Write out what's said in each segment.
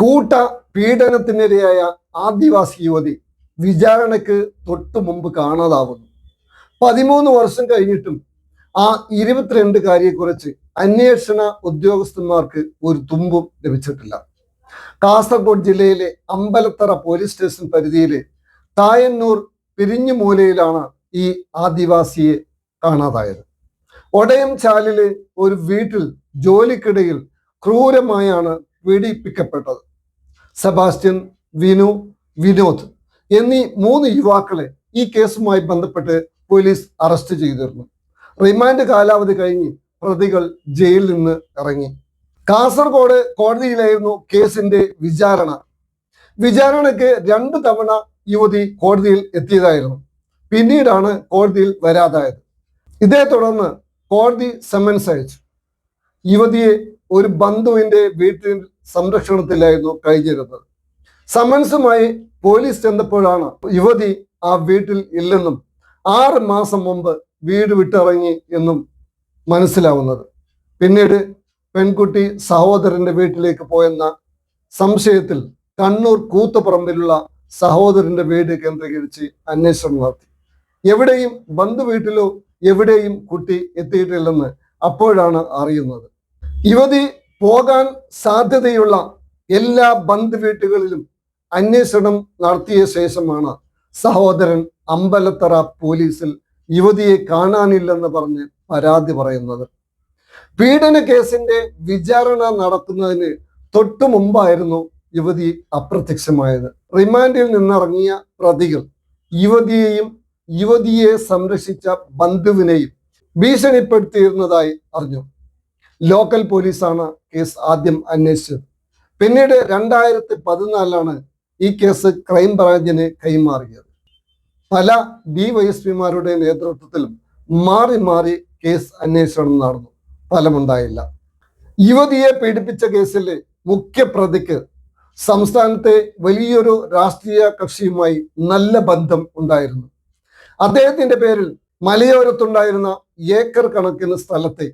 കൂട്ട പീഡനത്തിനിരയായ ആദിവാസി യുവതി വിചാരണയ്ക്ക് തൊട്ടു മുമ്പ് കാണാതാവുന്നു. പതിമൂന്ന് വർഷം കഴിഞ്ഞിട്ടും ആ ഇരുപത്തിരണ്ടുകാരിയെക്കുറിച്ച് അന്വേഷണ ഉദ്യോഗസ്ഥന്മാർക്ക് ഒരു തുമ്പും ലഭിച്ചിട്ടില്ല. കാസർഗോഡ് ജില്ലയിലെ അമ്പലത്തറ പോലീസ് സ്റ്റേഷൻ പരിധിയിലെ തായന്നൂർ പിരിഞ്ഞുമൂലയിലാണ് ഈ ആദിവാസിയെ കാണാതായത്. ഒടയം ചാലിലെ ഒരു വീട്ടിൽ ജോലിക്കിടയിൽ ക്രൂരമായാണ് പീഡിപ്പിക്കപ്പെട്ടത് സെബാസ്റ്റ്യൻ വിനു വിനോദ് എന്നീ മൂന്ന് യുവാക്കളെ ഈ കേസുമായി ബന്ധപ്പെട്ട് പോലീസ് അറസ്റ്റ് ചെയ്തിരുന്നു. റിമാൻഡ് കാലാവധി കഴിഞ്ഞ് പ്രതികൾ ജയിലിൽ നിന്ന് ഇറങ്ങി. കാസർഗോഡ് കോടതിയിലായിരുന്നു കേസിന്റെ വിചാരണ. വിചാരണയ്ക്ക് രണ്ട് തവണ യുവതി കോടതിയിൽ എത്തിയതായിരുന്നു. പിന്നീടാണ് കോടതിയിൽ വരാതായത്. ഇതേ തുടർന്ന് കോടതി സമൻസ് അയച്ചു. യുവതിയെ ഒരു ബന്ധുവിന്റെ വീട്ടിൽ സംരക്ഷണത്തിലായിരുന്നു കഴിഞ്ഞിരുന്നത്. സമൻസുമായി പോലീസ് ചെന്നപ്പോഴാണ് യുവതി ആ വീട്ടിൽ ഇല്ലെന്നും ആറ് മാസം മുമ്പ് വീട് വിട്ടിറങ്ങി എന്നും മനസ്സിലാവുന്നത്. പിന്നീട് പെൺകുട്ടി സഹോദരന്റെ വീട്ടിലേക്ക് പോയെന്ന സംശയത്തിൽ കണ്ണൂർ കൂത്തുപറമ്പിലുള്ള സഹോദരന്റെ വീട് കേന്ദ്രീകരിച്ച് അന്വേഷണം നടത്തി. എവിടെയും ബന്ധു വീട്ടിലോ എവിടെയും കുട്ടി എത്തിയിട്ടില്ലെന്ന് അപ്പോഴാണ് അറിയുന്നത്. യുവതി പോകാൻ സാധ്യതയുള്ള എല്ലാ ബന്ധു വീട്ടുകളിലും അന്വേഷണം നടത്തിയ ശേഷമാണ് സഹോദരൻ അമ്പലത്തറ പോലീസിൽ യുവതിയെ കാണാനില്ലെന്ന് പറഞ്ഞ് പരാതി പറയുന്നത്. പീഡന കേസിന്റെ വിചാരണ നടക്കുന്നതിന് തൊട്ടു മുമ്പായിരുന്നു യുവതി അപ്രത്യക്ഷമായത്. റിമാൻഡിൽ നിന്നിറങ്ങിയ പ്രതികൾ യുവതിയെയും യുവതിയെ സംരക്ഷിച്ച ബന്ധുവിനെയും ഭീഷണിപ്പെടുത്തിയിരുന്നതായി അറിഞ്ഞു. ലോക്കൽ പോലീസാണ് കേസ് ആദ്യം അന്വേഷിച്ചത്. പിന്നീട് രണ്ടായിരത്തി പതിനാലിലാണ് ഈ കേസ് ക്രൈംബ്രാഞ്ചിന് കൈമാറിയത്. പല ഡി വൈ എസ് നേതൃത്വത്തിലും മാറി മാറി കേസ് അന്വേഷണം നടന്നു. ഫലമുണ്ടായില്ല. യുവതിയെ പീഡിപ്പിച്ച കേസിലെ മുഖ്യ പ്രതിക്ക് സംസ്ഥാനത്തെ വലിയൊരു രാഷ്ട്രീയ കക്ഷിയുമായി നല്ല ബന്ധം ഉണ്ടായിരുന്നു. അദ്ദേഹത്തിന്റെ പേരിൽ മലയോരത്തുണ്ടായിരുന്ന ഏക്കർ കണക്കിന് സ്ഥലത്തെ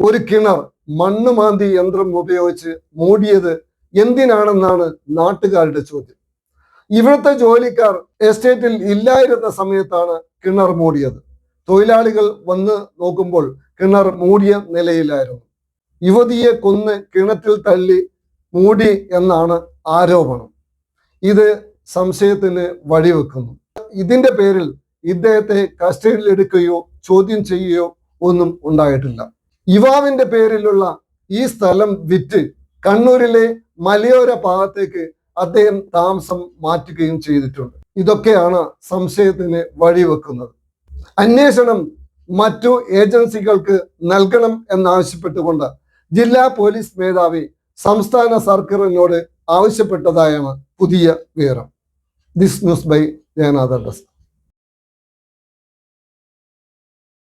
ഒരു കിണർ മണ്ണ് മാന്തി യന്ത്രം ഉപയോഗിച്ച് മൂടിയത് എന്തിനാണെന്നാണ് നാട്ടുകാരുടെ ചോദ്യം. ഇവിടുത്തെ ജോലിക്കാർ എസ്റ്റേറ്റിൽ ഇല്ലായിരുന്ന സമയത്താണ് കിണർ മൂടിയത്. തൊഴിലാളികൾ വന്ന് നോക്കുമ്പോൾ കിണർ മൂടിയ നിലയിലായിരുന്നു. യുവതിയെ കൊന്ന് കിണറ്റിൽ തള്ളി മൂടി എന്നാണ് ആരോപണം. ഇത് സംശയത്തിന് വഴിവെക്കുന്നു. ഇതിന്റെ പേരിൽ ഇദ്ദേഹത്തെ കസ്റ്റഡിയിൽ എടുക്കുകയോ ചോദ്യം ചെയ്യുകയോ ഒന്നും ഉണ്ടായിട്ടില്ല. യുവാവിന്റെ പേരിലുള്ള ഈ സ്ഥലം വിറ്റ് കണ്ണൂരിലെ മലയോര ഭാഗത്തേക്ക് അദ്ദേഹം താമസം മാറ്റുകയും ചെയ്തിട്ടുണ്ട്. ഇതൊക്കെയാണ് സംശയത്തിന് വഴിവെക്കുന്നത്. അന്വേഷണം മറ്റു ഏജൻസികൾക്ക് നൽകണം എന്നാവശ്യപ്പെട്ടുകൊണ്ട് ജില്ലാ പോലീസ് മേധാവി സംസ്ഥാന സർക്കാരിനോട് ആവശ്യപ്പെട്ടതായാണ് പുതിയ വിവരം. This news by ജയനാഥ